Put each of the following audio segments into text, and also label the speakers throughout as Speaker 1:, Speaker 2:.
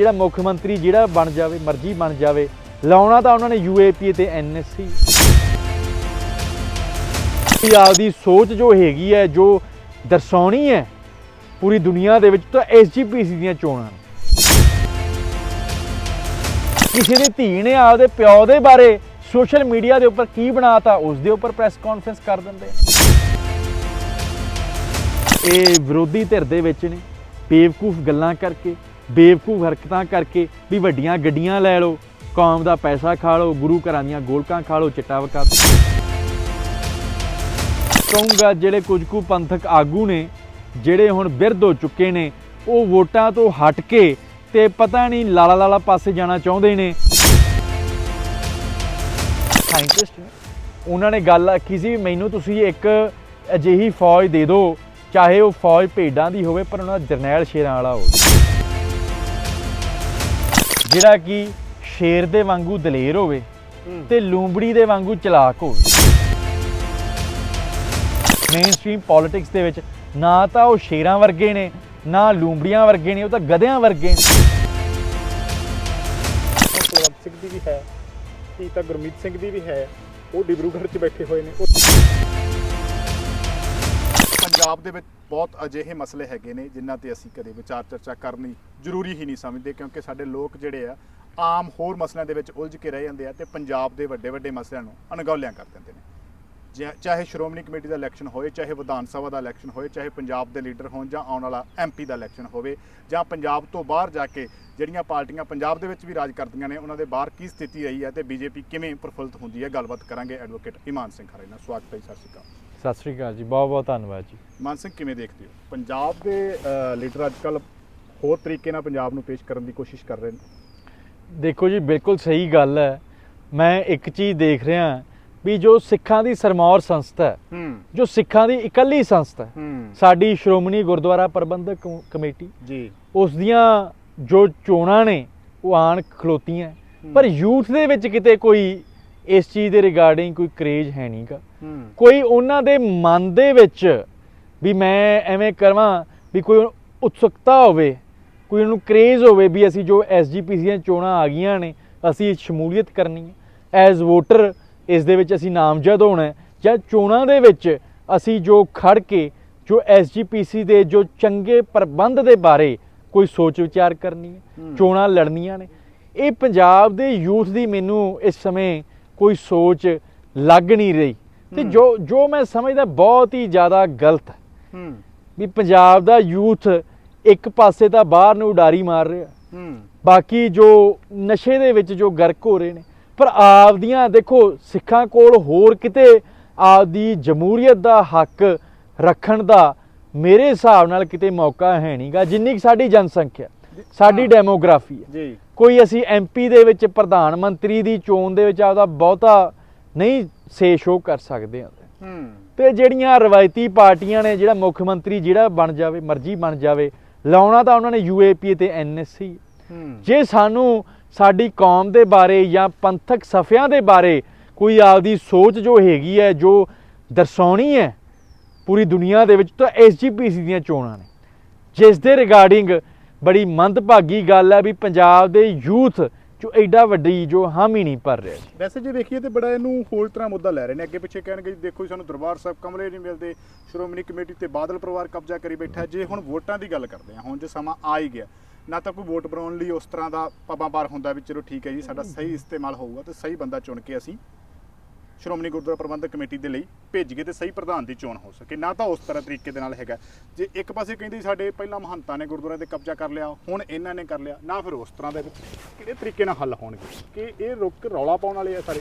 Speaker 1: ਜਿਹੜਾ ਮੁੱਖ ਮੰਤਰੀ ਜਿਹੜਾ ਬਣ ਜਾਵੇ, ਮਰਜ਼ੀ ਬਣ ਜਾਵੇ, ਲਾਉਣਾ ਤਾਂ ਉਹਨਾਂ ਨੇ ਯੂਏਪੀ ਤੇ ਐਨਐਸਸੀ ਕਿ ਆਪਦੀ ਸੋਚ ਜੋ ਹੈਗੀ ਹੈ, ਜੋ ਦਰਸਾਉਣੀ ਹੈ, ਪੂਰੀ ਦੁਨੀਆ ਦੇ ਵਿੱਚ ਤਾਂ ਐਸਜੀਪੀਸੀ ਦੀਆਂ ਚੋਣਾਂ ਕਿਸੇ ਦੀ ਧੀ ਨੇ ਆਪਦੇ ਪਿਓ ਦੇ ਬਾਰੇ ਸੋਸ਼ਲ ਮੀਡੀਆ ਦੇ ਉੱਪਰ ਕੀ ਬਣਾਤਾ, ਉਸ ਦੇ ਉੱਪਰ ਪ੍ਰੈਸ ਕਾਨਫਰੰਸ ਕਰ ਦਿੰਦੇ ਇਹ ਵਿਰੋਧੀ ਧਿਰ ਦੇ ਵਿੱਚ ਨੇ, ਬੇਵਕੂਫ ਗੱਲਾਂ ਕਰਕੇ ਬੇਵਕੂਫ ਹਰਕਤਾਂ ਕਰਕੇ ਵੀ ਵੱਡੀਆਂ ਗੱਡੀਆਂ ਲੈ ਲਓ, ਕੌਮ ਦਾ ਪੈਸਾ ਖਾ ਲਓ, ਗੁਰੂ ਘਰਾਂ ਦੀਆਂ ਗੋਲਕਾਂ ਖਾ ਲਓ, ਚਿੱਟਾ ਵਕਾ ਕਹੂੰਗਾ ਜਿਹੜੇ ਕੁਝ ਕੁ ਪੰਥਕ ਆਗੂ ਨੇ, ਜਿਹੜੇ ਹੁਣ ਬਿਰਧ ਹੋ ਚੁੱਕੇ ਨੇ, ਉਹ ਵੋਟਾਂ ਤੋਂ ਹਟ ਕੇ ਤੇ ਪਤਾ ਨਹੀਂ ਲਾਲਾ ਲਾਲਾ ਪਾਸੇ ਜਾਣਾ ਚਾਹੁੰਦੇ ਨੇ। ਸਾਇੰਟਿਸਟ ਉਹਨਾਂ ਨੇ ਗੱਲ ਆਖੀ ਸੀ ਵੀ ਮੈਨੂੰ ਤੁਸੀਂ ਇੱਕ ਅਜਿਹੀ ਫੌਜ ਦੇ ਦਿਓ, ਚਾਹੇ ਉਹ ਫੌਜ ਭੇਡਾਂ ਦੀ ਹੋਵੇ, ਪਰ ਉਹਨਾਂ ਦਾ ਜਰਨੈਲ ਸ਼ੇਰਾਂ ਵਾਲਾ ਹੋਵੇ। ਜਿਹੜਾ ਕਿ ਸ਼ੇਰ ਦੇ ਵਾਂਗੂ ਦਲੇਰ ਹੋਵੇ ਤੇ ਲੂੰਬੜੀ ਦੇ ਵਾਂਗੂ ਚਲਾਕ ਹੋਵੇ। ਮੇਨਸਟ੍ਰੀਮ ਪੋਲਿਟਿਕਸ ਦੇ ਵਿੱਚ ਨਾ ਤਾਂ ਉਹ ਸ਼ੇਰਾਂ ਵਰਗੇ ਨੇ ਨਾ ਲੂੰਬੜੀਆਂ ਵਰਗੇ ਨੇ ਉਹ ਤਾਂ ਗਧਿਆਂ ਵਰਗੇ ਨੇ।
Speaker 2: ਕੁਲਵੰਤ ਸਿੰਘ ਦੀ ਵੀ ਹੈ ਧੀ ਤਾਂ ਗੁਰਮੀਤ ਸਿੰਘ ਦੀ ਵੀ ਹੈ ਉਹ ਡਿਬਰੂਗੜ੍ਹ 'ਚ ਬੈਠੇ ਹੋਏ ਨੇ ਉਹ
Speaker 3: ਪੰਜਾਬ ਦੇ ਵਿੱਚ ਬਹੁਤ ਅਜਿਹੇ ਮਸਲੇ ਹੈਗੇ ਨੇ ਜਿਨ੍ਹਾਂ ਤੇ ਅਸੀਂ ਕਦੇ ਵਿਚਾਰ ਚਰਚਾ ਕਰਨੀ ਜ਼ਰੂਰੀ ਹੀ ਨਹੀਂ ਸਮਝਦੇ ਕਿਉਂਕਿ ਸਾਡੇ ਲੋਕ ਜਿਹੜੇ ਆ ਆਮ ਹੋਰ ਮਸਲਿਆਂ ਦੇ ਵਿੱਚ ਉਲਝ ਕੇ ਰਹਿ ਜਾਂਦੇ ਆ ਤੇ ਪੰਜਾਬ ਦੇ ਵੱਡੇ ਵੱਡੇ ਮਸਲਿਆਂ ਨੂੰ ਅਣਗੌਲਿਆਂ ਕਰ ਦਿੰਦੇ ਨੇ। ਜੇ- ਚਾਹੇ ਸ਼੍ਰੋਮਣੀ ਕਮੇਟੀ ਦਾ ਇਲੈਕਸ਼ਨ ਹੋਵੇ ਚਾਹੇ ਵਿਧਾਨ ਸਭਾ ਦਾ ਇਲੈਕਸ਼ਨ ਹੋਵੇ ਚਾਹੇ ਪੰਜਾਬ ਦੇ ਲੀਡਰ ਹੋਣ ਜਾਂ ਆਉਣ ਵਾਲਾ ਐਮਪੀ ਦਾ ਇਲੈਕਸ਼ਨ ਹੋਵੇ ਜਾਂ ਪੰਜਾਬ ਤੋਂ ਬਾਹਰ ਜਾ ਕੇ ਜਿਹੜੀਆਂ ਪਾਰਟੀਆਂ ਪੰਜਾਬ ਦੇ ਵਿੱਚ ਵੀ ਰਾਜ ਕਰਦੀਆਂ ਨੇ ਉਹਨਾਂ ਦੇ ਬਾਹਰ ਕੀ ਸਥਿਤੀ ਰਹੀ ਹੈ ਤੇ ਬੀਜੇਪੀ ਕਿਵੇਂ ਪ੍ਰਫੁੱਲਤ ਹੁੰਦੀ ਹੈ ਗੱਲਬਾਤ ਕਰਾਂਗੇ ਐਡਵੋਕੇਟ ਇਮਾਨ ਸਿੰਘ ਖਰੇ ਨਾਲ ਸਵਾਗਤ ਹੈ ਜੀ, ਸਤਿ ਸ਼੍ਰੀ ਅਕਾਲ।
Speaker 1: ਸਤਿ ਸ੍ਰੀ ਅਕਾਲ ਜੀ ਬਹੁਤ ਬਹੁਤ ਧੰਨਵਾਦ ਜੀ।
Speaker 3: ਮਾਨ ਸਿੰਘ ਕਿਵੇਂ ਦੇਖਦੇ ਹੋ? ਪੰਜਾਬ ਦੇ ਲੀਡਰ ਅੱਜਕੱਲ ਹੋਰ ਤਰੀਕੇ ਨਾਲ ਪੰਜਾਬ ਨੂੰ ਪੇਸ਼ ਕਰਨ ਦੀ ਕੋਸ਼ਿਸ਼ ਕਰ ਰਹੇ ਨੇ।
Speaker 1: ਦੇਖੋ ਜੀ ਬਿਲਕੁਲ ਸਹੀ ਗੱਲ ਹੈ। ਮੈਂ ਇੱਕ ਚੀਜ਼ ਦੇਖ ਰਿਹਾ ਵੀ ਜੋ ਸਿੱਖਾਂ ਦੀ ਸਰਮੌਰ ਸੰਸਥਾ ਹੈ ਜੋ ਸਿੱਖਾਂ ਦੀ ਇਕੱਲੀ ਸੰਸਥਾ ਹੈ ਸਾਡੀ ਸ਼੍ਰੋਮਣੀ ਗੁਰਦੁਆਰਾ ਪ੍ਰਬੰਧਕ ਕਮ- ਕਮੇਟੀ
Speaker 3: ਜੀ।
Speaker 1: ਉਸ ਦੀਆਂ ਜੋ ਚੋਣਾਂ ਨੇ ਉਹ ਆਣ ਖਲੋਤੀਆਂ ਪਰ ਯੂਥ ਦੇ ਵਿੱਚ ਕਿਤੇ ਕੋਈ ਇਸ ਚੀਜ਼ ਦੇ ਰਿਗਾਰਡਿੰਗ ਕੋਈ ਕਰੇਜ ਹੈ ਨਹੀਂਗਾ। ਕੋਈ ਉਹਨਾਂ ਦੇ ਮਨ ਦੇ ਵਿੱਚ ਵੀ ਮੈਂ ਐਵੇਂ ਕਰਾਂ ਵੀ ਕੋਈ ਉਤਸੁਕਤਾ ਹੋਵੇ ਕੋਈ ਉਹਨੂੰ ਕਰੇਜ਼ ਹੋਵੇ ਵੀ ਅਸੀਂ ਜੋ ਐਸਜੀਪੀਸੀ ਦੀਆਂ ਚੋਣਾਂ ਆ ਗਈਆਂ ਨੇ ਅਸੀਂ ਸ਼ਮੂਲੀਅਤ ਕਰਨੀ ਹੈ। ਐਜ਼ ਵੋਟਰ ਇਸ ਦੇ ਵਿੱਚ ਅਸੀਂ ਨਾਮਜ਼ਦ ਹੋਣਾ ਹੈ ਜਾਂ ਚੋਣਾਂ ਦੇ ਵਿੱਚ ਅਸੀਂ ਜੋ ਖੜ ਕੇ ਜੋ ਐਸਜੀਪੀਸੀ ਦੇ ਜੋ ਚੰਗੇ ਪ੍ਰਬੰਧ ਦੇ ਬਾਰੇ ਕੋਈ ਸੋਚ ਵਿਚਾਰ ਕਰਨੀ ਹੂੰ। ਚੋਣਾਂ ਲੜਨੀਆਂ ਨੇ। ਇਹ ਪੰਜਾਬ ਦੇ ਯੂਥ ਦੀ ਮੈਨੂੰ ਇਸ ਸਮੇਂ ਕੋਈ ਸੋਚ ਲੱਗ ਨਹੀਂ ਰਹੀ। ਤੇ। ਜੋ ਜੋ ਮੈਂ ਸਮਝਦਾ ਬਹੁਤ ਹੀ ਜ਼ਿਆਦਾ ਗਲਤ ਹੈ।
Speaker 3: ਹੂੰ।
Speaker 1: ਵੀ ਪੰਜਾਬ ਦਾ ਯੂਥ ਇੱਕ ਪਾਸੇ ਤਾਂ ਬਾਹਰ ਨੂੰ ਉਡਾਰੀ ਮਾਰ ਰਿਹਾ।
Speaker 3: ਹੂੰ।
Speaker 1: ਬਾਕੀ ਜੋ ਨਸ਼ੇ ਦੇ ਵਿੱਚ ਜੋ ਗਰਕ ਹੋ ਰਹੇ ਨੇ ਪਰ ਆਪਦੀਆਂ ਦੇਖੋ ਸਿੱਖਾਂ ਕੋਲ ਹੋਰ ਕਿਤੇ ਆਪਦੀ ਜਮਹੂਰੀਅਤ ਦਾ ਹੱਕ ਰੱਖਣ ਦਾ ਮੇਰੇ ਹਿਸਾਬ ਨਾਲ ਕਿਤੇ ਮੌਕਾ ਹੈ ਨਹੀਂਗਾ ਜਿੰਨੀ ਸਾਡੀ ਜਨਸੰਖਿਆ। ਸਾਡੀ। ਡੈਮੋਗ੍ਰਾਫੀ ਹੈ।
Speaker 3: ਜੀ।
Speaker 1: ਕੋਈ ਅਸੀਂ ਐਮਪੀ ਦੇ ਵਿੱਚ ਪ੍ਰਧਾਨ ਮੰਤਰੀ ਦੀ ਚੋਣ ਦੇ ਵਿੱਚ ਆਪਦਾ ਬਹੁਤਾ ਨਹੀਂ ਸੇ ਸ਼ੋ ਕਰ ਸਕਦੇ ਹਾਂ।
Speaker 3: ਹੂੰ।
Speaker 1: ਤੇ ਜਿਹੜੀਆਂ ਰਵਾਇਤੀ ਪਾਰਟੀਆਂ ਨੇ ਜਿਹੜਾ ਮੁੱਖ ਮੰਤਰੀ ਜਿਹੜਾ ਬਣ ਜਾਵੇ ਮਰਜ਼ੀ ਬਣ ਜਾਵੇ ਲਾਉਣਾ ਤਾਂ ਉਹਨਾਂ ਨੇ ਯੂਏਪੀ ਤੇ ਐਨਐਸਸੀ ਜੇ ਸਾਨੂੰ ਸਾਡੀ ਕੌਮ ਦੇ ਬਾਰੇ ਜਾਂ ਪੰਥਕ ਸਫਿਆਂ ਦੇ ਬਾਰੇ ਕੋਈ ਆਪਦੀ ਸੋਚ ਜੋ ਹੈਗੀ ਹੈ ਜੋ ਦਰਸਾਉਣੀ ਹੈ ਪੂਰੀ ਦੁਨੀਆ ਦੇ ਵਿੱਚ ਤਾਂ ਐਸਜੀਪੀਸੀ ਦੀਆਂ ਚੋਣਾਂ ਨੇ। ਜਿਸ ਦੇ ਰਿਗਾਰਡਿੰਗ ਬੜੀ ਮੰਦਭਾਗੀ ਗੱਲ ਹੈ ਵੀ ਪੰਜਾਬ ਦੇ ਯੂਥ ਜੋ ਐਡਾ ਵੱਡੀ ਜੋ ਹਾਮੀ ਨਹੀਂ ਭਰ ਰਿਹਾ
Speaker 3: ਵੈਸੇ ਜੇ ਵੇਖੀਏ ਤੇ ਬੜਾ ਇਹਨੂੰ ਹੋਰ ਤਰ੍ਹਾਂ ਮੁੱਦਾ ਲੈ ਰਹੇ ਨੇ। ਅੱਗੇ ਪਿੱਛੇ ਕਹਿਣਗੇ ਜੀ, ਦੇਖੋ ਜੀ, ਸਾਨੂੰ ਦਰਬਾਰ ਸਾਹਿਬ ਕਮਲੇ ਨਹੀਂ ਮਿਲਦੇ, ਸ਼੍ਰੋਮਣੀ ਕਮੇਟੀ ਤੇ ਬਾਦਲ ਪਰਿਵਾਰ ਕਬਜ਼ਾ ਕਰੀ ਬੈਠਾ। ਜੇ ਹੁਣ ਵੋਟਾਂ ਦੀ ਗੱਲ ਕਰਦੇ ਆ ਹੁਣ ਜੇ ਸਮਾਂ ਆ ਹੀ ਗਿਆ, ਨਾ ਤਾਂ ਕੋਈ ਵੋਟ ਬਣਾਉਣ ਲਈ ਉਸ ਤਰ੍ਹਾਂ ਦਾ ਪਬਾਬਾਰ ਹੁੰਦਾ ਵੀ ਚਲੋ ਠੀਕ ਹੈ ਜੀ, ਸਾਡਾ ਸਹੀ ਇਸਤੇਮਾਲ ਹੋਊਗਾ ਤੇ ਸਹੀ ਬੰਦਾ ਚੁਣ ਕੇ ਅਸੀਂ ਸ਼੍ਰੋਮਣੀ ਗੁਰਦੁਆਰਾ ਪ੍ਰਬੰਧਕ ਕਮੇਟੀ ਦੇ ਲਈ ਭੇਜੀਏ ਤੇ ਸਹੀ ਪ੍ਰਧਾਨ ਦੀ ਚੋਣ ਹੋ ਸਕੇ। ਨਾ ਤਾਂ ਉਸ ਤਰ੍ਹਾਂ ਤਰੀਕੇ ਦੇ ਨਾਲ ਹੈਗਾ। ਜੇ ਇੱਕ ਪਾਸੇ ਕਹਿੰਦੇ ਸਾਡੇ ਪਹਿਲਾਂ ਮਹੰਤਾਂ ਨੇ ਗੁਰਦੁਆਰੇ ਤੇ ਕਬਜ਼ਾ ਕਰ ਲਿਆ, ਹੁਣ ਇਹਨਾਂ ਨੇ ਕਰ ਲਿਆ, ਨਾ ਫਿਰ ਉਸ ਤਰ੍ਹਾਂ ਦੇ ਕਿਹੜੇ ਤਰੀਕੇ ਨਾਲ ਹੱਲ ਹੋਣਗੇ? ਕਿ ਇਹ ਰੁੱਕ ਰੌਲਾ ਪਾਉਣ ਵਾਲੇ ਆ ਸਾਰੇ?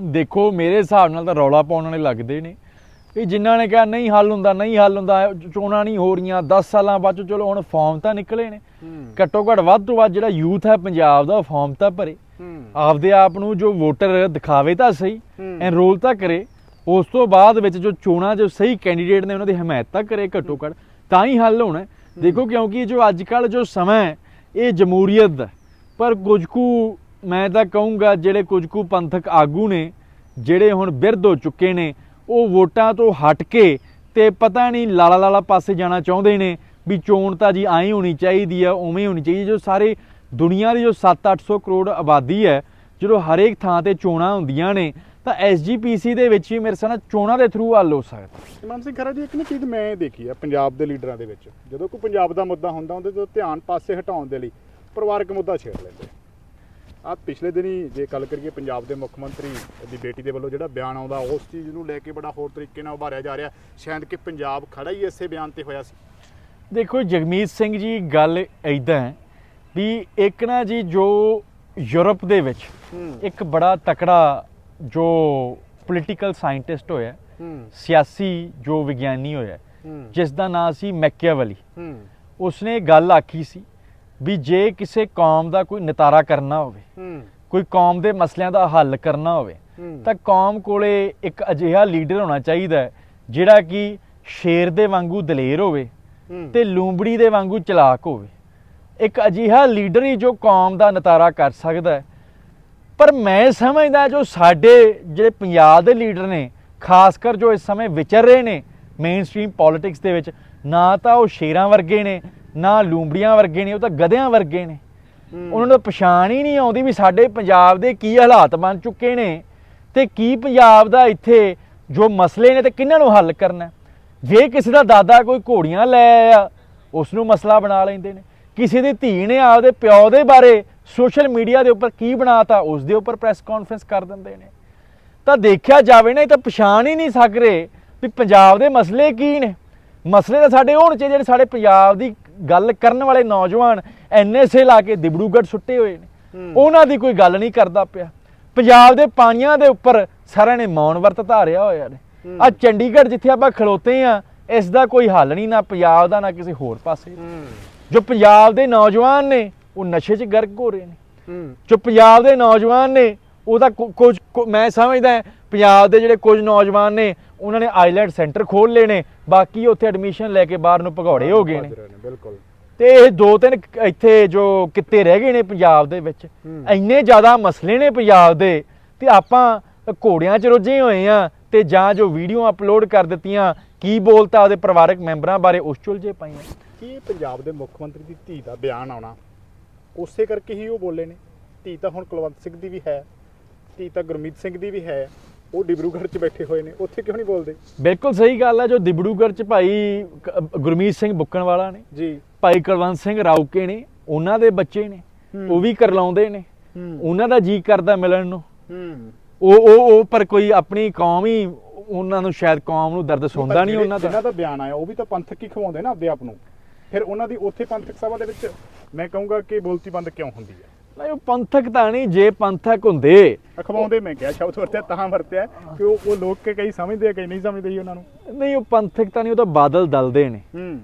Speaker 1: ਦੇਖੋ, ਮੇਰੇ ਹਿਸਾਬ ਨਾਲ ਤਾਂ ਰੌਲਾ ਪਾਉਣ ਵਾਲੇ ਲੱਗਦੇ ਨੇ। ਵੀ ਜਿਨ੍ਹਾਂ ਨੇ ਕਿਹਾ ਨਹੀਂ ਹੱਲ ਹੁੰਦਾ, ਨਹੀਂ ਹੱਲ ਹੁੰਦਾ, ਚੋਣਾਂ ਨਹੀਂ ਹੋ ਰਹੀਆਂ 10 ਸਾਲਾਂ ਬਾਅਦ ਚਲੋ ਹੁਣ ਫਾਰਮ ਤਾਂ ਨਿਕਲੇ ਨੇ। ਘੱਟੋ ਘੱਟ ਵੱਧ ਤੋਂ ਵੱਧ ਜਿਹੜਾ ਯੂਥ ਹੈ ਪੰਜਾਬ ਦਾ ਫਾਰਮ ਤਾਂ ਭਰੇ ਆਪਦੇ ਆਪ ਨੂੰ ਜੋ ਵੋਟਰ ਦਿਖਾਵੇ ਤਾਂ ਸਹੀ। ਐਨਰੋਲ ਤਾਂ ਕਰੇ ਉਸ ਤੋਂ ਬਾਅਦ ਵਿੱਚ ਜੋ ਚੋਣਾਂ ਜੋ ਸਹੀ ਕੈਂਡੀਡੇਟ ਨੇ ਉਹਨਾਂ ਦੀ ਹਮਾਇਤ ਤਾਂ ਕਰੇ ਘੱਟੋ ਘੱਟ ਤਾਂ ਹੀ ਹੱਲ ਹੋਣਾ। ਦੇਖੋ ਕਿਉਂਕਿ ਜੋ ਅੱਜ ਕੱਲ ਜੋ ਸਮਾਂ ਹੈ ਇਹ ਜਮਹੂਰੀਅਤ ਦਾ। ਪਰ ਕੁਝ ਕੁ ਮੈਂ ਤਾਂ ਕਹੂੰਗਾ ਜਿਹੜੇ ਕੁਝ ਕੁ ਪੰਥਕ ਆਗੂ ਨੇ ਜਿਹੜੇ ਹੁਣ ਬਿਰਧ ਹੋ ਚੁੱਕੇ ਨੇ ਉਹ ਵੋਟਾਂ ਤੋਂ ਹਟ ਕੇ ਤੇ ਪਤਾ ਨਹੀਂ ਲਾਲਾ ਲਾਲਾ ਪਾਸੇ ਜਾਣਾ ਚਾਹੁੰਦੇ ਨੇ ਵੀ ਚੋਣ ਤਾਂ ਜੀ ਆਈ ਹੋਣੀ ਚਾਹੀਦੀ ਆ, ਉਵੇਂ ਹੋਣੀ ਚਾਹੀਦੀ ਜੋ ਸਾਰੇ ਦੁਨੀਆ ਦੀ ਜੋ 7-800 ਕਰੋੜ ਆਬਾਦੀ ਹੈ, ਜਦੋਂ ਹਰੇਕ ਥਾਂ ਤੇ ਚੋਣਾਂ ਹੁੰਦੀਆਂ ਨੇ, ਤਾਂ ਐਸਜੀਪੀਸੀ ਦੇ ਵਿੱਚ ਵੀ ਮੇਰੇ ਸਾਨਾ ਚੋਣਾਂ ਦੇ ਥਰੂ ਹੱਲ ਹੋ ਸਕਦਾ।
Speaker 3: ਇਮਾਮ ਸਿੰਘ ਖਰਾ ਜੀ, ਇੱਕ ਨਾ ਚੀਜ਼ ਮੈਂ ਦੇਖੀ ਆ ਪੰਜਾਬ ਦੇ ਲੀਡਰਾਂ ਦੇ ਵਿੱਚ। ਜਦੋਂ ਕੋਈ ਪੰਜਾਬ ਦਾ ਮੁੱਦਾ ਹੁੰਦਾ, ਉਹਦੇ ਤੋਂ ਧਿਆਨ ਪਾਸੇ ਹਟਾਉਣ ਦੇ ਲਈ ਪਰਿਵਾਰਕ ਮੁੱਦਾ ਛੇੜ ਲੈਂਦੇ ਆ ਪਿਛਲੇ ਦਿਨੀ ਜੇ ਗੱਲ ਕਰੀਏ ਪੰਜਾਬ ਦੇ ਮੁੱਖ ਮੰਤਰੀ ਦੀ ਬੇਟੀ ਦੇ ਵੱਲੋਂ ਜਿਹੜਾ ਬਿਆਨ ਆਉਂਦਾ, ਉਸ ਚੀਜ਼ ਨੂੰ ਲੈ ਕੇ ਬੜਾ ਹੋਰ ਤਰੀਕੇ ਨਾਲ ਉਭਾਰਿਆ ਜਾ ਰਿਹਾ। ਸ਼ਾਇਦ ਕਿ ਪੰਜਾਬ ਖੜਾ ਹੀ ਇਸੇ ਬਿਆਨ ਤੇ ਹੋਇਆ ਸੀ।
Speaker 1: ਦੇਖੋ ਜਗਮੀਤ ਸਿੰਘ ਜੀ ਗੱਲ ਐਦਾਂ ਹੈ ਵੀ ਇੱਕ ਨਾ ਜੀ ਜੋ ਯੂਰਪ ਦੇ ਵਿੱਚ ਇੱਕ ਬੜਾ ਤਕੜਾ ਜੋ ਪੋਲੀਟੀਕਲ ਸਾਇੰਟਿਸਟ ਹੋਇਆ ਸਿਆਸੀ ਜੋ ਵਿਗਿਆਨੀ ਹੋਇਆ ਜਿਸ ਦਾ ਨਾਮ ਸੀ ਮੈਕੀਆਵਲੀ। ਉਸਨੇ ਗੱਲ ਆਖੀ ਸੀ ਵੀ ਜੇ ਕਿਸੇ ਕੌਮ ਦਾ ਕੋਈ ਨਿਤਾਰਾ ਕਰਨਾ ਹੋਵੇ ਕੋਈ ਕੌਮ ਦੇ ਮਸਲਿਆਂ ਦਾ ਹੱਲ ਕਰਨਾ ਹੋਵੇ ਤਾਂ ਕੌਮ ਕੋਲੇ ਇੱਕ ਅਜਿਹਾ ਲੀਡਰ ਹੋਣਾ ਚਾਹੀਦਾ ਜਿਹੜਾ ਕਿ ਸ਼ੇਰ ਦੇ ਵਾਂਗੂ ਦਲੇਰ ਹੋਵੇ ਤੇ ਲੂੰਬੜੀ ਦੇ ਵਾਂਗੂ ਚਲਾਕ ਹੋਵੇ। ਇੱਕ ਅਜਿਹਾ ਲੀਡਰ ਹੀ ਜੋ ਕੌਮ ਦਾ ਨਤਾਰਾ ਕਰ ਸਕਦਾ ਹੈ। ਪਰ ਮੈਂ ਸਮਝਦਾ ਜੋ ਸਾਡੇ ਜਿਹੜੇ ਪੰਜਾਬ ਦੇ ਲੀਡਰ ਨੇ ਖਾਸ ਕਰ ਜੋ ਇਸ ਸਮੇਂ ਵਿਚਰ ਰਹੇ ਨੇ ਮੇਨ ਸਟ੍ਰੀਮ ਪੋਲਿਟਿਕਸ ਦੇ ਵਿੱਚ ਨਾ ਤਾਂ ਉਹ ਸ਼ੇਰਾਂ ਵਰਗੇ ਨੇ ਨਾ ਲੂੰਬੜੀਆਂ ਵਰਗੇ ਨੇ ਉਹ ਤਾਂ ਗਧਿਆਂ ਵਰਗੇ ਨੇ। ਉਹਨਾਂ ਨੂੰ ਪਛਾਣ ਹੀ ਨਹੀਂ ਆਉਂਦੀ ਵੀ ਸਾਡੇ ਪੰਜਾਬ ਦੇ ਕੀ ਹਾਲਾਤ ਬਣ ਚੁੱਕੇ ਨੇ ਤੇ ਕੀ ਪੰਜਾਬ ਦਾ ਇੱਥੇ ਜੋ ਮਸਲੇ ਨੇ ਤੇ ਕਿਹਨਾਂ ਨੂੰ ਹੱਲ ਕਰਨਾ। ਜੇ ਕਿਸੇ ਦਾ ਦਾਦਾ ਕੋਈ ਘੋੜੀਆਂ ਲੈ ਆਇਆ ਉਸ ਨੂੰ ਮਸਲਾ ਬਣਾ ਲੈਂਦੇ ਨੇ। ਕਿਸੇ ਦੀ ਧੀ ਨੇ ਆਪਦੇ ਪਿਓ ਦੇ ਬਾਰੇ ਸੋਸ਼ਲ ਮੀਡੀਆ ਦੇ ਉੱਪਰ ਕੀ ਬਣਾਤਾ ਉਸ ਦੇ ਉੱਪਰ ਪ੍ਰੈਸ ਕਾਨਫਰੰਸ ਕਰ ਦਿੰਦੇ ਨੇ। ਤਾਂ ਦੇਖਿਆ ਜਾਵੇ ਨਾ ਇਹ ਤਾਂ ਪਛਾਣ ਹੀ ਨਹੀਂ ਸਕ ਰਹੇ ਵੀ ਪੰਜਾਬ ਦੇ ਮਸਲੇ ਕੀ ਨੇ। ਮਸਲੇ ਤਾਂ ਸਾਡੇ ਹੋਣ ਚਾਹੀਦੇ ਜਿਹੜੇ ਸਾਡੇ ਪੰਜਾਬ ਦੀ ਗੱਲ ਕਰਨ ਵਾਲੇ ਨੌਜਵਾਨ ਐਨਐਸਏ ਲਾ ਕੇ ਦਿਬੜੂਗੜ ਸੁੱਟੇ ਹੋਏ ਨੇ। ਉਹਨਾਂ ਦੀ ਕੋਈ ਗੱਲ ਨਹੀਂ ਕਰਦਾ ਪਿਆ। ਪੰਜਾਬ ਦੇ ਪਾਣੀਆਂ ਦੇ ਉੱਪਰ ਸਾਰਿਆਂ ਨੇ ਮੌਨ ਵਰਤ ਧਾਰਿਆ ਹੋਇਆ ਨੇ। ਆ ਚੰਡੀਗੜ੍ਹ ਜਿੱਥੇ ਆਪਾਂ ਖਲੋਤੇ ਆ ਇਸ ਦਾ ਕੋਈ ਹੱਲ ਨਹੀਂ ਨਾ ਪੰਜਾਬ ਦਾ ਨਾ ਕਿਸੇ ਹੋਰ ਪਾਸੇ ਜੋ ਪੰਜਾਬ ਦੇ ਨੌਜਵਾਨ ਨੇ ਉਹ ਨਸ਼ੇ 'ਚ ਗਰਕ ਹੋ ਰਹੇ ਨੇ। ਜੋ ਪੰਜਾਬ ਦੇ ਨੌਜਵਾਨ ਨੇ ਉਹਦਾ ਕੁਝ ਮੈਂ ਸਮਝਦਾ ਪੰਜਾਬ ਦੇ ਜਿਹੜੇ ਕੁਝ ਨੌਜਵਾਨ ਨੇ ਉਹਨਾਂ ਨੇ ਆਈਲੈਂਡ ਸੈਂਟਰ ਖੋਲ ਲਏ ਨੇ ਬਾਕੀ ਉੱਥੇ ਐਡਮਿਸ਼ਨ ਲੈ ਕੇ ਬਾਹਰ ਨੂੰ ਭਗੌੜੇ ਹੋ ਗਏ ਨੇ।
Speaker 3: ਬਿਲਕੁਲ।
Speaker 1: ਤੇ ਇਹ ਦੋ ਤਿੰਨ ਇੱਥੇ ਜੋ ਕਿੱਤੇ ਰਹਿ ਗਏ ਨੇ ਪੰਜਾਬ ਦੇ ਵਿੱਚ। ਇੰਨੇ ਜ਼ਿਆਦਾ ਮਸਲੇ ਨੇ ਪੰਜਾਬ ਦੇ ਤੇ ਆਪਾਂ ਘੋੜਿਆਂ 'ਚ ਰੁੱਝੇ ਹੋਏ ਆ ਤੇ ਜਾਂ ਜੋ ਵੀਡੀਓ ਅਪਲੋਡ ਕਰ ਦਿੱਤੀਆਂ ਕੀ ਬੋਲਤਾ ਉਹਦੇ ਪਰਿਵਾਰਕ ਮੈਂਬਰਾਂ ਬਾਰੇ ਉਸ ਚੁਲਝੇ ਪਈਆਂ?
Speaker 3: ਕੀ ਪੰਜਾਬ ਦੇ ਮੁੱਖ ਮੰਤਰੀ ਦੀ ਧੀ ਦਾ ਬਿਆਨ ਆਉਣਾ? ਉਸੇ ਕਰਕੇ ਹੀ ਉਹ ਬੋਲੇ ਨੇ। ਧੀ ਤਾਂ ਹੁਣ ਕੁਲਵੰਤ ਸਿੰਘ ਦੀ ਵੀ ਹੈ। ਧੀ ਤਾਂ ਗੁਰਮੀਤ ਸਿੰਘ ਦੀ ਵੀ ਹੈ। ਉਹ ਡਿਬਰੂਗੜ੍ਹ 'ਚ ਬੈਠੇ ਹੋਏ ਨੇ। ਉੱਥੇ ਕਿਉਂ ਨਹੀਂ ਬੋਲਦੇ?
Speaker 1: ਬਿਲਕੁਲ ਸਹੀ ਗੱਲ ਹੈ ਜੋ ਦਿਬੜੂਗੜ੍ਹ 'ਚ ਭਾਈ ਕ- ਗੁਰਮੀਤ ਸਿੰਘ ਬੁੱਕਣ ਨੇ
Speaker 3: ਜੀ।
Speaker 1: ਭਾਈ ਕੁਲਵੰਤ ਸਿੰਘ ਰਾਉਕੇ ਨੇ ਉਹਨਾਂ ਦੇ ਬੱਚੇ ਨੇ।
Speaker 3: ਹੂੰ।
Speaker 1: ਉਹ ਵੀ ਕਰਲਾਉਂਦੇ ਨੇ।
Speaker 3: ਹੂੰ।
Speaker 1: ਉਹਨਾਂ ਦਾ ਜੀ ਕਰਦਾ ਮਿਲਣ ਨੂੰ।
Speaker 3: ਹੂੰ।
Speaker 1: ਉਹ ਉਹ ਉਹ ਪਰ ਕੋਈ ਆਪਣੀ ਕੌਮ ਹੀ ਉਹਨਾਂ ਨੂੰ ਸ਼ਾਇਦ ਕੌਮ ਨੂੰ ਦਰਦ ਸੁਣਦਾ ਨਹੀਂ ਉਹਨਾਂ ਦਾ।
Speaker 3: ਦਾ ਬਿਆਨ ਆਇਆ ਉਹ ਵੀ ਤਾਂ ਪੰਥਕ ਹੀ ਖਵਾਉਂਦੇ ਨਾ ਆਪਦੇ ਆਪ ਨੂੰ। ਫਿਰ ਉਹਨਾਂ ਦੀ ਉੱਥੇ ਪੰਥਕ ਸਭਾ ਦੇ ਵਿੱਚ ਮੈਂ ਕਹੂੰਗਾ ਕਿ ਬੋਲਤੀ ਬੰਦ ਕਿਉਂ ਹੁੰਦੀ ਹੈ?
Speaker 1: ਨਹੀਂ ਉਹ ਪੰਥਕ ਤਾਂ ਨਹੀਂ ਜੇ ਪੰਥਕ ਹੁੰਦੇ।
Speaker 3: ਅਖਵਾਉਂਦੇ ਮੈਂ ਕਿਹਾ ਸ਼ਬਦ ਵਰਤਿਆ ਤਾਂ ਵਰਤਿਆ ਕਿ ਉਹ ਉਹ ਲੋਕ ਕੇ ਕਈ ਸਮਝਦੇ ਆ ਕਈ ਨਹੀਂ ਸਮਝਦੇ ਜੀ ਉਹਨਾਂ ਨੂੰ।
Speaker 1: ਨਹੀਂ ਉਹ ਪੰਥਕ ਤਾਂ ਨਹੀਂ ਉਹ ਤਾਂ ਬਾਦਲ ਦਲਦੇ ਨੇ।
Speaker 3: ਹੂੰ।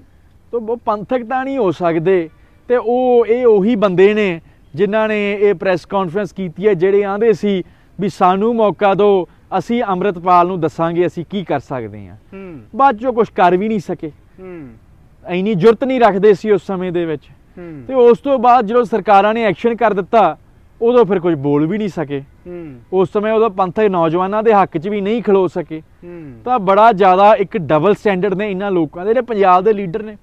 Speaker 1: ਤਾਂ ਉਹ ਪੰਥਕ ਤਾਂ ਨਹੀਂ ਹੋ ਸਕਦੇ ਤੇ ਉਹ ਇਹ ਉਹੀ ਬੰਦੇ ਨੇ ਜਿਨ੍ਹਾਂ ਨੇ ਇਹ ਪ੍ਰੈਸ ਕਾਨਫਰੰਸ ਕੀਤੀ ਹੈ ਜਿਹੜੇ ਆਂਦੇ ਸੀ ਵੀ ਸਾਨੂੰ ਮੌਕਾ ਦਿਓ ਅਸੀਂ ਅੰਮ੍ਰਿਤਪਾਲ ਨੂੰ ਦੱਸਾਂਗੇ ਅਸੀਂ ਕੀ ਕਰ ਸਕਦੇ ਹਾਂ।
Speaker 3: ਹੂੰ।
Speaker 1: ਬਾਅਦ ਚੋਂ ਕੁਝ ਕਰ ਵੀ ਨਹੀਂ ਸਕੇ।
Speaker 3: ਹੂੰ।
Speaker 1: ਇੰਨੀ ਜੁਰਤ ਨਹੀਂ ਰੱਖਦੇ ਸੀ ਉਸ ਸਮੇਂ ਦੇ ਵਿੱਚ।
Speaker 3: ਹੂੰ।
Speaker 1: ਤੇ ਉਸ ਤੋਂ ਬਾਅਦ ਜਦੋਂ ਸਰਕਾਰਾਂ ਨੇ ਐਕਸ਼ਨ ਕਰ ਦਿੱਤਾ ਉਦੋਂ ਫਿਰ ਕੁਝ ਬੋਲ ਵੀ ਨਹੀਂ ਸਕੇ।
Speaker 3: ਹੂੰ।
Speaker 1: ਉਸ ਸਮੇਂ ਉਦੋਂ ਪੰਥਕ ਨੌਜਵਾਨਾਂ ਦੇ ਹੱਕ 'ਚ ਵੀ ਨਹੀਂ ਖਲੋ ਸਕੇ।
Speaker 3: ਹੂੰ।
Speaker 1: ਤਾਂ ਬੜਾ ਜ਼ਿਆਦਾ ਇੱਕ ਡਬਲ ਸਟੈਂਡਰਡ ਨੇ ਇਹਨਾਂ ਲੋਕਾਂ ਦੇ ਜਿਹੜੇ ਪੰਜਾਬ ਦੇ ਲੀਡਰ ਨੇ।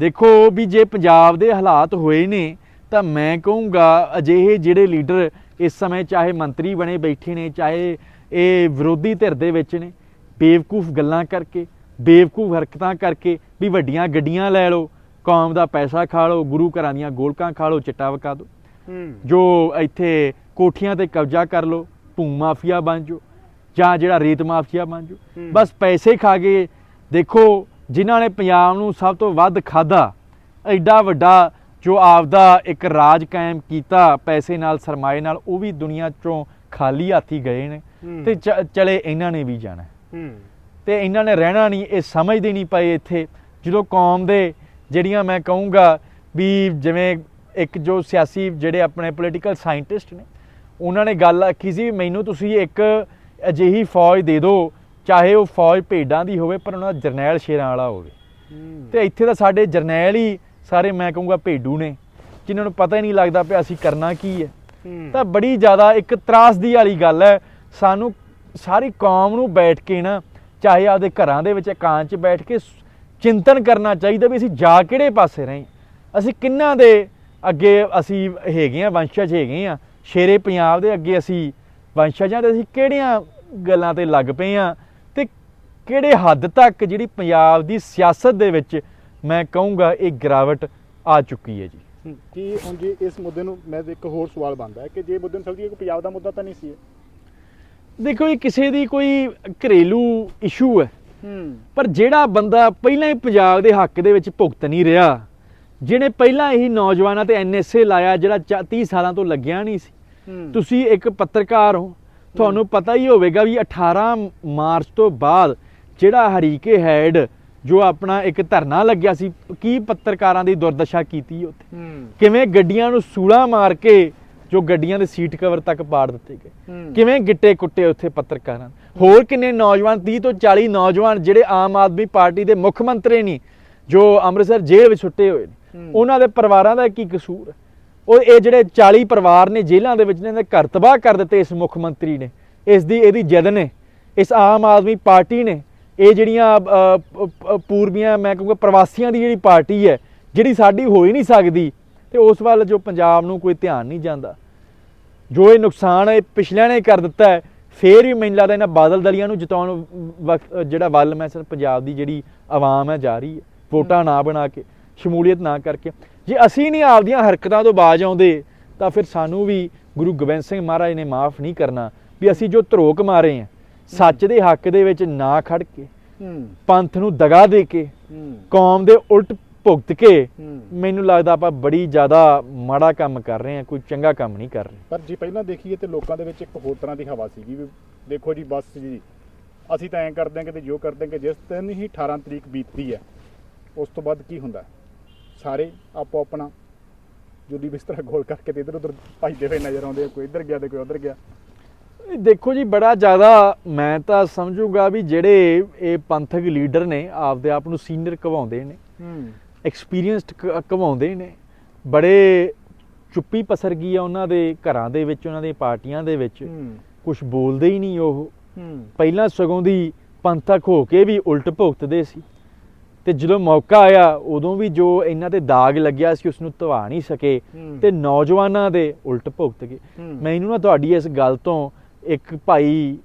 Speaker 1: ਦੇਖੋ ਵੀ ਜੇ ਪੰਜਾਬ ਦੇ ਹਾਲਾਤ ਹੋਏ ਨੇ ਤਾਂ ਮੈਂ ਕਹੂੰਗਾ ਅਜਿਹੇ ਜਿਹੜੇ ਲੀਡਰ ਇਸ ਸਮੇਂ ਚਾਹੇ ਮੰਤਰੀ ਬਣੇ ਬੈਠੇ ਨੇ ਚਾਹੇ ਇਹ ਵਿਰੋਧੀ ਧਿਰ ਦੇ ਵਿੱਚ ਨੇ ਬੇਵਕੂਫ ਗੱਲਾਂ ਕਰਕੇ ਬੇਵਕੂਫ ਹਰਕਤਾਂ ਕਰਕੇ ਵੀ ਵੱਡੀਆਂ ਗੱਡੀਆਂ ਲੈ ਲਓ ਕੌਮ ਦਾ ਪੈਸਾ ਖਾ ਲਓ ਗੁਰੂ ਘਰਾਂ ਦੀਆਂ ਗੋਲਕਾਂ ਖਾ ਲਓ ਚਿੱਟਾ ਵਕਾ ਦਿਓ। ਜੋ ਇੱਥੇ ਕੋਠੀਆਂ ਤੇ ਕਬਜ਼ਾ ਕਰ ਲਓ ਭੂ ਮਾਫੀਆ ਬਣ ਜਾਓ ਜਾਂ ਜਿਹੜਾ ਰੇਤ ਮਾਫੀਆ ਬਣ ਜਾਓ। ਬਸ ਪੈਸੇ ਖਾ ਗਏ ਦੇਖੋ ਜਿਨ੍ਹਾਂ ਨੇ ਪੰਜਾਬ ਨੂੰ ਸਭ ਤੋਂ ਵੱਧ ਖਾਦਾ ਐਡਾ ਵੱਡਾ ਜੋ ਆਪਦਾ ਇੱਕ ਰਾਜ ਕਾਇਮ ਕੀਤਾ ਪੈਸੇ ਨਾਲ ਸਰਮਾਏ ਨਾਲ ਉਹ ਵੀ ਦੁਨੀਆ ਚੋਂ ਖਾਲੀ ਹੱਥੀ ਗਏ ਨੇ। ਤੇ ਚਲੇ ਇਹਨਾਂ ਨੇ ਵੀ ਜਾਣਾ। ਤੇ ਇਹਨਾਂ ਨੇ ਰਹਿਣਾ ਨਹੀਂ ਇਹ ਸਮਝਦੇ ਨਹੀਂ ਪਏ ਇੱਥੇ। ਜਦੋਂ ਕੌਮ ਦੇ ਜਿਹੜੀਆਂ ਮੈਂ ਕਹੂੰਗਾ ਵੀ ਜਿਵੇਂ ਇੱਕ ਜੋ ਸਿਆਸੀ ਜਿਹੜੇ ਆਪਣੇ ਪੋਲੀਟੀਕਲ ਸਾਇੰਟਿਸਟ ਨੇ ਉਹਨਾਂ ਨੇ ਗੱਲ ਆਖੀ ਸੀ ਮੈਨੂੰ ਤੁਸੀਂ ਇੱਕ ਅਜਿਹੀ ਫੌਜ ਦੇ ਦਿਓ ਚਾਹੇ ਉਹ ਫੌਜ ਭੇਡਾਂ ਦੀ ਹੋਵੇ ਪਰ ਉਹਨਾਂ ਦਾ ਜਰਨੈਲ ਸ਼ੇਰਾਂ ਵਾਲਾ ਹੋਵੇ। ਤੇ ਇੱਥੇ ਤਾਂ ਸਾਡੇ ਜਰਨੈਲ ਹੀ ਸਾਰੇ ਮੈਂ ਕਹੂੰਗਾ ਭੇਡੂ ਨੇ ਜਿਨ੍ਹਾਂ ਨੂੰ ਪਤਾ ਹੀ ਨਹੀਂ ਲੱਗਦਾ ਪਿਆ ਅਸੀਂ ਕਰਨਾ ਕੀ ਹੈ। ਤਾਂ ਬੜੀ ਜ਼ਿਆਦਾ ਇੱਕ ਤਰਾਸਦੀ ਵਾਲੀ ਗੱਲ ਹੈ ਸਾਨੂੰ ਸਾਰੀ ਕੌਮ ਨੂੰ ਬੈਠ ਕੇ ਨਾ ਚਾਹੇ ਆਪਦੇ ਘਰਾਂ ਦੇ ਵਿੱਚ ਇਕਾਂਤ 'ਚ ਬੈਠ ਕੇ ਚਿੰਤਨ ਕਰਨਾ ਚਾਹੀਦਾ ਵੀ ਅਸੀਂ ਜਾ ਕਿਹੜੇ ਪਾਸੇ ਰਹੇ ਅਸੀਂ ਕਿੰਨਾ ਦੇ ਅੱਗੇ ਅਸੀਂ ਹੈਗੇ ਆ ਵੰਸ਼ਜ ਹੈਗੇ ਆ ਸ਼ੇਰੇ ਪੰਜਾਬ ਦੇ ਅੱਗੇ ਅਸੀਂ ਵੰਸ਼ਜਾਂ ਤੇ ਅਸੀਂ ਕਿਹੜੀਆਂ ਗੱਲਾਂ ਤੇ ਲੱਗ ਪਏ ਆ ਤੇ ਕਿਹੜੇ ਹੱਦ ਤੱਕ ਜਿਹੜੀ ਪੰਜਾਬ ਦੀ ਸਿਆਸਤ ਦੇ ਵਿੱਚ ਮੈਂ ਕਹੂੰਗਾ ਇਹ ਗਿਰਾਵਟ ਆ ਚੁੱਕੀ ਹੈ ਜੀ।
Speaker 2: ਕੀ ਹੁਣ ਜੀ ਇਸ ਮੁੱਦੇ ਨੂੰ ਮੈਂ ਇੱਕ ਹੋਰ ਸਵਾਲ ਬਣਦਾ ਹੈ ਕਿ ਜੇ ਮੁੱਦੇ ਨੂੰ ਸਮਝੀਏ ਕਿ ਪੰਜਾਬ ਦਾ ਮੁੱਦਾ ਤਾਂ ਨਹੀਂ ਸੀ ਇਹ?
Speaker 1: ਦੇਖੋ ਇਹ ਕਿਸੇ ਦੀ ਕੋਈ ਘਰੇਲੂ ਇਸ਼ੂ ਹੈ। ਪਰ ਜਿਹੜਾ ਬੰਦਾ ਪਹਿਲਾਂ ਹੀ ਪੰਜਾਬ ਦੇ ਹੱਕ ਦੇ ਵਿੱਚ ਭੁਗਤ ਨਹੀਂ ਰਿਹਾ ਜਿਹਨੇ ਪਹਿਲਾਂ ਹੀ ਨੌਜਵਾਨਾਂ ਤੇ ਐਨਐਸਏ ਲਾਇਆ ਜਿਹੜਾ ਚਾ- 30 ਸਾਲਾਂ ਤੋਂ ਲੱਗਿਆ ਨਹੀਂ ਸੀ। ਤੁਸੀਂ ਇੱਕ ਪੱਤਰਕਾਰ ਹੋ ਤੁਹਾਨੂੰ ਪਤਾ ਹੀ ਹੋਵੇਗਾ ਵੀ 18 ਮਾਰਚ ਤੋਂ ਬਾਅਦ ਜਿਹੜਾ ਹਰੀਕੇ ਹੈਡ ਜੋ ਆਪਣਾ ਇੱਕ ਧਰਨਾ ਲੱਗਿਆ ਸੀ ਕੀ ਪੱਤਰਕਾਰਾਂ ਦੀ ਦੁਰਦਸ਼ਾ ਕੀਤੀ ਉੱਥੇ? ਕਿਵੇਂ ਗੱਡੀਆਂ ਨੂੰ ਸੂਲਾ ਮਾਰ ਕੇ ਜੋ ਗੱਡੀਆਂ ਦੇ ਸੀਟ ਕਵਰ ਤੱਕ ਪਾੜ ਦਿੱਤੇ ਗਏ? ਕਿਵੇਂ ਗਿੱਟੇ ਕੁੱਟੇ ਉੱਥੇ ਪੱਤਰਕਾਰਾਂ? ਹੋਰ ਕਿੰਨੇ ਨੌਜਵਾਨ 30 ਤੋਂ 40 ਨੌਜਵਾਨ ਜਿਹੜੇ ਆਮ ਆਦਮੀ ਪਾਰਟੀ ਦੇ ਮੁੱਖ ਮੰਤਰੀ ਨਹੀਂ ਜੋ ਅੰਮ੍ਰਿਤਸਰ ਜੇਲ੍ਹ ਵਿੱਚ ਸੁੱਟੇ ਹੋਏ ਨੇ। ਉਹਨਾਂ ਦੇ ਪਰਿਵਾਰਾਂ ਦਾ ਕੀ ਕਸੂਰ? ਹੈ ਉਹ ਇਹ ਜਿਹੜੇ 40 ਪਰਿਵਾਰ ਨੇ ਜੇਲ੍ਹਾਂ ਦੇ ਵਿੱਚ ਨੇ ਇਹਨਾਂ ਦੇ ਘਰ ਤਬਾਹ ਕਰ ਦਿੱਤੇ ਇਸ ਮੁੱਖ ਮੰਤਰੀ ਨੇ। ਇਸ ਦੀ ਇਹਦੀ ਜਦ ਨੇ। ਇਸ ਆਮ ਆਦਮੀ ਪਾਰਟੀ ਨੇ ਇਹ ਜਿਹੜੀਆਂ ਪੂਰਬੀਆਂ, ਮੈਂ ਕਹੂੰਗਾ ਪ੍ਰਵਾਸੀਆਂ ਦੀ ਜਿਹੜੀ ਪਾਰਟੀ ਹੈ, ਜਿਹੜੀ ਸਾਡੀ ਹੋ ਹੀ ਨਹੀਂ ਸਕਦੀ, ਤੇ ਉਸ ਵੱਲ ਜੋ ਪੰਜਾਬ ਨੂੰ ਕੋਈ ਧਿਆਨ ਨਹੀਂ ਜਾਂਦਾ। ਜੋ ਇਹ ਨੁਕਸਾਨ ਇਹ ਪਿਛਲਿਆਂ ਨੇ ਕਰ ਦਿੱਤਾ ਹੈ, ਫੇਰ ਵੀ ਮੈਨੂੰ ਲੱਗਦਾ ਇਹਨਾਂ ਬਾਦਲ ਦਲੀਆਂ ਨੂੰ ਜਿਤਾਉਣ ਵਕਤ ਜਿਹੜਾ ਵੱਲ ਮੈਂ ਸਰ ਪੰਜਾਬ ਦੀ ਜਿਹੜੀ ਆਵਾਮ ਹੈ ਜਾ ਰਹੀ ਹੈ, ਵੋਟਾਂ ਨਾ ਬਣਾ ਕੇ, ਸ਼ਮੂਲੀਅਤ ਨਾ ਕਰਕੇ। ਜੇ ਅਸੀਂ ਨਹੀਂ ਆਪਦੀਆਂ ਹਰਕਤਾਂ ਤੋਂ ਬਾਜ ਆਉਂਦੇ, ਤਾਂ ਫਿਰ ਸਾਨੂੰ ਵੀ ਗੁਰੂ ਗੋਬਿੰਦ ਸਿੰਘ ਮਹਾਰਾਜ ਨੇ ਮਾਫ ਨਹੀਂ ਕਰਨਾ, ਵੀ ਅਸੀਂ ਜੋ ਧਰੋਕ ਮਾਰੇ ਆ ਸੱਚ ਦੇ ਹੱਕ ਦੇ ਵਿੱਚ ਨਾ ਖੜ ਕੇ ਪੰਥ ਨੂੰ ਦਗਾ ਦੇ ਕੇ ਕੌਮ ਦੇ ਉਲਟ ਭੁਗਤ ਕੇ ਮੈਨੂੰ ਲੱਗਦਾ ਆਪਾਂ ਬੜੀ ਜ਼ਿਆਦਾ ਮਾੜਾ ਕੰਮ ਕਰ ਰਹੇ ਹਾਂ ਕੋਈ ਚੰਗਾ ਕੰਮ ਨਹੀਂ ਕਰ ਰਹੇ।
Speaker 2: ਪਰ ਜੇ ਪਹਿਲਾਂ ਦੇਖੀਏ ਤੇ ਲੋਕਾਂ ਦੇ ਵਿੱਚ ਇੱਕ ਹੋਰ ਤਰ੍ਹਾਂ ਦੀ ਹਵਾ ਸੀਗੀ ਵੀ ਦੇਖੋ ਜੀ ਬਸ ਜੀ ਅਸੀਂ ਤਾਂ ਐਂ ਕਰਦੇ ਹਾਂ ਕਿ ਜੋ ਕਰਦੇ ਹਾਂ ਕਿ ਜਿਸ ਦਿਨ ਹੀ 18 ਤਰੀਕ ਬੀਤਦੀ ਹੈ ਉਸ ਤੋਂ ਬਾਅਦ ਕੀ ਹੁੰਦਾ? ਸਾਰੇ ਆਪੋ ਆਪਣਾ ਜੁਦੀ ਬਿਸਤਰਾ ਗੋਲ ਕਰਕੇ ਤੇ ਇਧਰ ਉਧਰ ਭੱਜਦੇ ਹੋਏ ਨਜ਼ਰ ਆਉਂਦੇ ਕੋਈ ਇੱਧਰ ਗਿਆ ਤੇ ਕੋਈ ਉੱਧਰ ਗਿਆ।
Speaker 1: ਦੇਖੋ ਜੀ ਬੜਾ ਜ਼ਿਆਦਾ ਮੈਂ ਤਾਂ ਸਮਝੂਗਾ ਵੀ ਜਿਹੜੇ ਇਹ ਪੰਥਕ ਲੀਡਰ ਨੇ ਆਪਦੇ ਆਪ ਨੂੰ ਸੀਨੀਅਰ ਕਹਾਉਂਦੇ ਨੇ
Speaker 2: ਹੂੰ।
Speaker 1: ਐਕਸਪੀਰੀਅੰਸਡ ਕਹਾਉਂਦੇ ਨੇ ਬੜੇ ਚੁੱਪੀ ਪਸਰ ਗਈ ਆ ਉਹਨਾਂ ਦੇ ਘਰਾਂ ਦੇ ਵਿੱਚ ਉਹਨਾਂ ਦੀਆਂ ਪਾਰਟੀਆਂ ਦੇ ਵਿੱਚ। ਕੁਝ ਬੋਲਦੇ ਹੀ ਨਹੀਂ ਉਹ। ਪਹਿਲਾਂ ਸਗੋਂ ਦੀ ਪੰਥਕ ਹੋ ਕੇ ਵੀ ਉਲਟ ਭੁਗਤਦੇ ਸੀ। ਤੇ ਜਦੋਂ ਮੌਕਾ ਆਇਆ ਉਦੋਂ ਵੀ ਜੋ ਇਹਨਾਂ ਤੇ ਦਾਗ ਲੱਗਿਆ ਸੀ ਉਸ ਨੂੰ ਧਵਾ ਨਹੀਂ ਸਕੇ। ਤੇ ਨੌਜਵਾਨਾਂ ਦੇ ਉਲਟ ਭੁਗਤ ਗਏ।
Speaker 2: ਹੂੰ।
Speaker 1: ਮੈਨੂੰ ਨਾ ਤੁਹਾਡੀ ਇਸ ਗੱਲ ਤੋਂ ਇੱਕ ਭਾਈ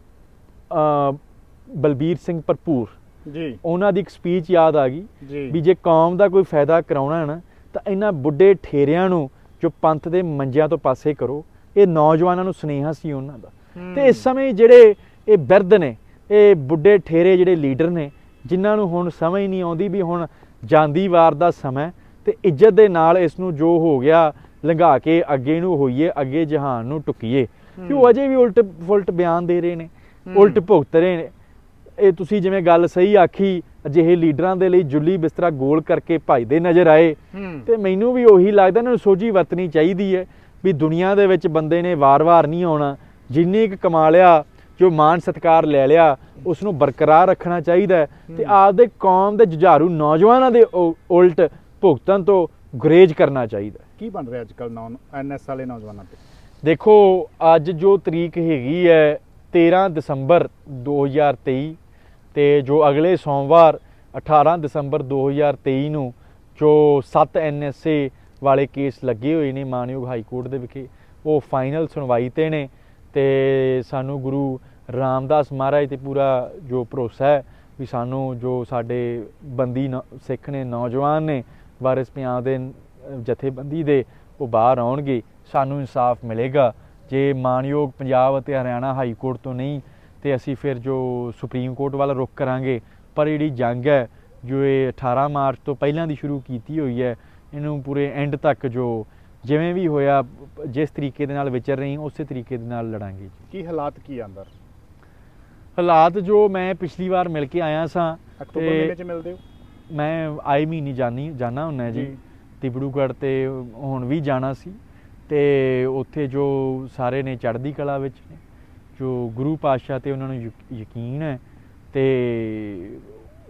Speaker 1: ਬਲਬੀਰ ਸਿੰਘ ਭਰਪੂਰ।
Speaker 2: ਜੀ।
Speaker 1: ਉਹਨਾਂ ਦੀ ਇੱਕ ਸਪੀਚ ਯਾਦ ਆ ਗਈ ਵੀ ਜੇ ਕੌਮ ਦਾ ਕੋਈ ਫਾਇਦਾ ਕਰਾਉਣਾ ਹੈ ਨਾ ਤਾਂ ਇਹਨਾਂ ਬੁੱਢੇ ਠੇਰਿਆਂ ਨੂੰ ਜੋ ਪੰਥ ਦੇ ਮੰਜਿਆਂ ਤੋਂ ਪਾਸੇ ਕਰੋ। ਇਹ ਨੌਜਵਾਨਾਂ ਨੂੰ ਸੁਨੇਹਾ ਸੀ ਉਹਨਾਂ ਦਾ। ਤੇ ਇਸ ਸਮੇਂ ਜਿਹੜੇ ਇਹ ਬਿਰਧ ਨੇ ਇਹ ਬੁੱਢੇ ਠੇਰੇ ਜਿਹੜੇ ਲੀਡਰ ਨੇ ਜਿਨ੍ਹਾਂ ਨੂੰ ਹੁਣ ਸਮਝ ਨਹੀਂ ਆਉਂਦੀ ਵੀ ਹੁਣ ਜਾਂਦੀ ਵਾਰ ਦਾ ਸਮਾਂ ਤੇ ਇੱਜ਼ਤ ਦੇ ਨਾਲ ਇਸ ਨੂੰ ਜੋ ਹੋ ਗਿਆ ਲੰਘਾ ਕੇ ਅੱਗੇ ਨੂੰ ਹੋਈਏ ਅੱਗੇ ਜਹਾਨ ਨੂੰ ਟੁਕੀਏ। ਕਿ ਉਹ ਅਜੇ ਵੀ ਉਲਟ ਫੁਲਟ ਬਿਆਨ ਦੇ ਰਹੇ ਨੇ ਉਲਟ ਭੁਗਤ ਰਹੇ ਨੇ। ਇਹ ਤੁਸੀਂ ਜਿਵੇਂ ਗੱਲ ਸਹੀ ਆਖੀ ਅਜਿਹੇ ਲੀਡਰਾਂ ਦੇ ਲਈ ਜੁੱਲੀ ਬਿਸਤਰਾ ਗੋਲ ਕਰਕੇ ਭਜਦੇ ਨਜ਼ਰ ਆਏ। ਤੇ ਮੈਨੂੰ ਵੀ ਉਹੀ ਲੱਗਦਾ ਇਹਨਾਂ ਨੂੰ ਸੋਝੀ ਵਰਤਣੀ ਚਾਹੀਦੀ ਹੈ ਵੀ ਦੁਨੀਆ ਦੇ ਵਿੱਚ ਬੰਦੇ ਨੇ ਵਾਰ-ਵਾਰ ਨਹੀਂ ਆਉਣਾ। ਜਿੰਨੀ ਕੁ ਕਮਾ ਲਿਆ ਜੋ ਮਾਨ ਸਤਕਾਰ ਲੈ ਲਿਆ ਉਸ ਨੂੰ ਬਰਕਰਾਰ ਰੱਖਣਾ ਚਾਹੀਦਾ ਹੈ। ਤੇ ਆਪਦੇ ਕੌਮ ਦੇ ਜੁਝਾਰੂ ਨੌਜਵਾਨਾਂ ਦੇ ਉਲਟ ਭੁਗਤਣ ਤੋਂ ਗੁਰੇਜ਼ ਕਰਨਾ ਚਾਹੀਦਾ।
Speaker 2: ਕੀ ਬਣ ਰਿਹਾ ਅੱਜ ਕੱਲ ਨੌਨ ਐਨਐਸ ਵਾਲੇ ਨੌਜਵਾਨਾਂ ਤੇ?
Speaker 1: ਦੇਖੋ, ਅੱਜ ਜੋ ਤਰੀਕ ਹੈਗੀ ਹੈ 13 ਦਸੰਬਰ 2023 ਤੇ ਜੋ ਅਗਲੇ ਸੋਮਵਾਰ 18 ਦਸੰਬਰ 2023 ਨੂੰ ਜੋ 7 ਐਨਐਸਏ ਵਾਲੇ ਕੇਸ ਲੱਗੇ ਹੋਏ ਨੇ ਮਾਨਯੋਗ ਹਾਈ ਕੋਰਟ ਦੇ ਵਿਖੇ, ਉਹ ਫਾਈਨਲ ਸੁਣਵਾਈ ਤੇ ਨੇ ਤੇ ਸਾਨੂੰ ਗੁਰੂ ਰਾਮਦਾਸ ਮਹਾਰਾਜ ਤੇ ਪੂਰਾ ਜੋ ਭਰੋਸਾ ਹੈ ਵੀ ਸਾਨੂੰ ਜੋ ਸਾਡੇ ਬੰਦੀ ਨੌ- ਸਿੱਖ ਨੇ, ਨੌਜਵਾਨ ਨੇ ਵਾਰਿਸ ਪੰਜਾਬ ਦੇ ਜਥੇਬੰਦੀ ਦੇ ਉਹ ਬਾਹਰ ਆਉਣਗੇ। ਸਾਨੂੰ ਇਨਸਾਫ ਮਿਲੇਗਾ। ਜੇ ਮਾਨਯੋਗ ਪੰਜਾਬ ਅਤੇ ਹਰਿਆਣਾ ਹਾਈ ਕੋਰਟ ਤੋਂ ਨਹੀਂ ਤੇ ਅਸੀਂ ਫਿਰ ਜੋ ਸੁਪਰੀਮ ਕੋਰਟ ਵੱਲ ਰੁਖ ਕਰਾਂਗੇ। ਪਰ ਜਿਹੜੀ ਜੰਗ ਹੈ ਜੋ ਇਹ 18 ਮਾਰਚ ਤੋਂ ਪਹਿਲਾਂ ਦੀ ਸ਼ੁਰੂ ਕੀਤੀ ਹੋਈ ਹੈ ਇਹਨੂੰ ਪੂਰੇ ਐਂਡ ਤੱਕ ਜੋ ਜਿਵੇਂ ਵੀ ਹੋਇਆ ਜਿਸ ਤਰੀਕੇ ਦੇ ਨਾਲ ਵਿਚਰ ਰਹੀ ਉਸੇ ਤਰੀਕੇ ਦੇ ਨਾਲ ਲੜਾਂਗੇ
Speaker 2: ਕੀ ਹਾਲਾਤ ਕੀ ਅੰਦਰ?
Speaker 1: ਹਾਲਾਤ ਜੋ ਮੈਂ ਪਿਛਲੀ ਵਾਰ ਮਿਲ ਕੇ ਆਇਆ ਸਾਂ
Speaker 2: ਅਕਤੂਬਰ ਮਹੀਨੇ ਚ ਮਿਲਦੇ ਹੋ?
Speaker 1: ਮੈਂ ਆਏ ਮਹੀਨੇ ਜਾਣੀ ਜਾਣਾ ਹੁੰਨਾ ਜੀ। ਤਿਬੜੂਗੜ੍ਹ ਤੇ ਹੁਣ ਵੀ ਜਾਣਾ ਸੀ। ਤੇ ਉੱਥੇ ਜੋ ਸਾਰੇ ਨੇ ਚੜ੍ਹਦੀ ਕਲਾ ਵਿੱਚ ਨੇ ਜੋ ਗੁਰੂ ਪਾਤਸ਼ਾਹ ਤੇ ਉਹਨਾਂ ਨੂੰ ਯਕ- ਯਕੀਨ ਹੈ ਤੇ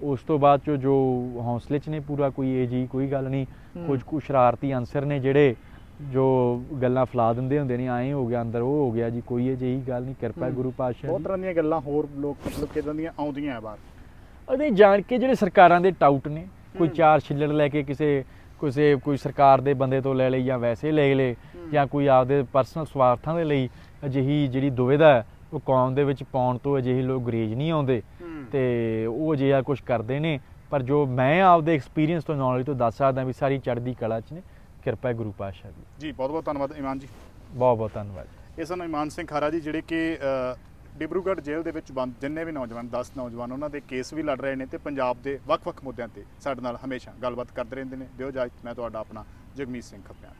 Speaker 1: ਉਸ ਤੋਂ ਬਾਅਦ ਚੋ ਜੋ ਹੌਸਲੇ 'ਚ ਨੇ ਪੂਰਾ ਕੋਈ ਇਹ ਜੀ ਕੋਈ ਗੱਲ ਨਹੀਂ। ਕੁਝ ਕੁ ਸ਼ਰਾਰਤੀ ਅਨਸਰ ਨੇ ਜਿਹੜੇ ਜੋ ਗੱਲਾਂ ਫਲਾ ਦਿੰਦੇ ਹੁੰਦੇ ਨੇ ਐਂ ਹੋ ਗਿਆ ਅੰਦਰ ਉਹ ਹੋ ਗਿਆ ਜੀ ਕੋਈ ਇਹ ਜਿਹੀ ਗੱਲ ਨਹੀਂ ਕਿਰਪਾ। ਗੁਰੂ ਪਾਤਸ਼ਾਹ
Speaker 2: ਬਹੁਤ ਤਰ੍ਹਾਂ ਦੀਆਂ ਗੱਲਾਂ ਹੋਰ ਲੋਕ ਮਤਲਬ ਕਿਦਾਂ ਦੀਆਂ ਆਉਂਦੀਆਂ ਆ ਬਾਹਰ
Speaker 1: ਉਹਦੇ ਜਾਣ ਕੇ ਜਿਹੜੇ ਸਰਕਾਰਾਂ ਦੇ ਟਾਊਟ ਨੇ ਕੋਈ। ਚਾਰ ਛਿੱਲੜ ਲੈ ਕੇ ਕਿਸੇ ਕਿਸੇ ਕੋਈ ਸਰਕਾਰ ਦੇ ਬੰਦੇ ਤੋਂ ਲੈ ਲਈ ਜਾਂ ਵੈਸੇ ਲੈ ਲਏ ਜਾਂ ਕੋਈ ਆਪਦੇ ਪਰਸਨਲ ਸਵਾਰਥਾਂ ਦੇ ਲਈ ਅਜਿਹੀ ਜਿਹੜੀ ਦੁਵਿਧਾ ਉਹ ਕੌਮ ਦੇ ਵਿੱਚ ਪਾਉਣ ਤੋਂ ਅਜਿਹੇ ਲੋਕ ਗਰੇਜ ਨਹੀਂ ਆਉਂਦੇ। ਤੇ ਉਹ ਅਜਿਹਾ ਕੁਝ ਕਰਦੇ ਨੇ ਪਰ ਜੋ ਮੈਂ ਆਪਦੇ ਐਕਸਪੀਰੀਅੰਸ ਤੋਂ ਨੌਲੇਜ ਤੋਂ ਦੱਸ ਸਕਦਾ ਵੀ ਸਾਰੀ ਚੜ੍ਹਦੀ ਕਲਾ 'ਚ ਨੇ ਕਿਰਪਾ ਗੁਰੂ ਪਾਤਸ਼ਾਹ ਦੀ।
Speaker 3: ਜੀ ਬਹੁਤ ਬਹੁਤ ਧੰਨਵਾਦ ਇਮਾਨ ਜੀ।
Speaker 1: ਬਹੁਤ ਬਹੁਤ ਧੰਨਵਾਦ
Speaker 3: ਇਹ ਸਨ ਇਮਾਨ ਸਿੰਘ ਖਾਰਾ ਜੀ ਜਿਹੜੇ ਕਿ ਡਿਬਰੂਗੜ੍ਹ ਜੇਲ੍ਹ ਦੇ ਵਿੱਚ ਬੰਦ ਜਿੰਨੇ ਵੀ ਨੌਜਵਾਨ 10 ਨੌਜਵਾਨ ਉਹਨਾਂ ਦੇ ਕੇਸ ਵੀ ਲੜ ਰਹੇ ਨੇ ਤੇ ਪੰਜਾਬ ਦੇ ਵੱਖ-ਵੱਖ ਮੁੱਦਿਆਂ ਤੇ ਸਾਡੇ ਨਾਲ ਹਮੇਸ਼ਾ ਗੱਲਬਾਤ ਕਰਦੇ ਰਹਿੰਦੇ ਨੇ। ਦਿਓ ਇਜਾਜ਼ਤ ਮੈਂ ਤੁਹਾਡਾ ਆਪਣਾ ਜਗਮੀਤ ਸਿੰਘ ਖੱਪਿਆਨ